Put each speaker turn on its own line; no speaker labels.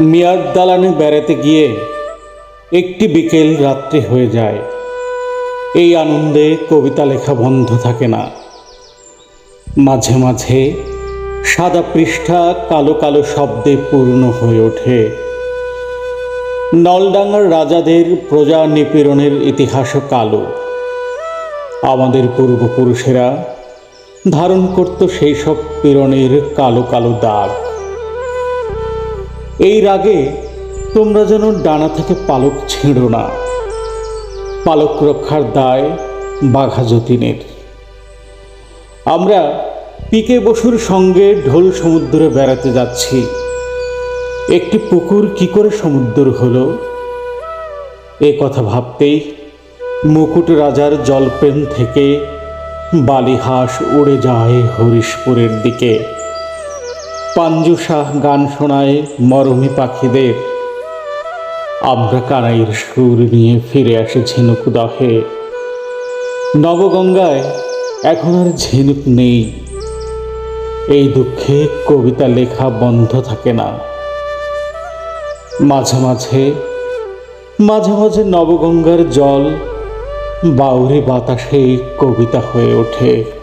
মিয়ার দালানে বেড়াতে গিয়ে একটি বিকেল রাত্রি হয়ে যায়। এই আনন্দে কবিতা লেখা বন্ধ থাকে না। মাঝে মাঝে সাদা পৃষ্ঠা কালো কালো শব্দে পূর্ণ হয়ে ওঠে। নলডাঙ্গার রাজাদের প্রজা নিপীড়নের ইতিহাসও কালো। আমাদের পূর্বপুরুষেরা ধারণ করত সেই সব পীড়নের কালো কালো দাগ। এই রাগে তোমরা যেন ডানা থেকে পালক ছিঁড়ো না। পালক রক্ষার দায় বাঘা যতীনের। আমরা পিকে বসুর সঙ্গে ঢোল সমুদ্রে বেড়াতে যাচ্ছি। একটি পুকুর কি করে সমুদ্র হলো? এ কথা ভাবতেই মুকুট রাজার জলপেন থেকে বালিহাঁস উড়ে যায় হরিশপুরের দিকে। পাঞ্জু শাহ গান শোনায় মরমী পাখিদের। আমরা কানাইয়ের সুর নিয়ে ফিরে আসে ঝিনুক দহে। নবগঙ্গায় এখন আর ঝিনুক নেই। এই দুঃখে কবিতা লেখা বন্ধ থাকে না। মাঝে মাঝে মাঝে মাঝে নবগঙ্গার জল বাউরি বাতাসে কবিতা হয়ে ওঠে।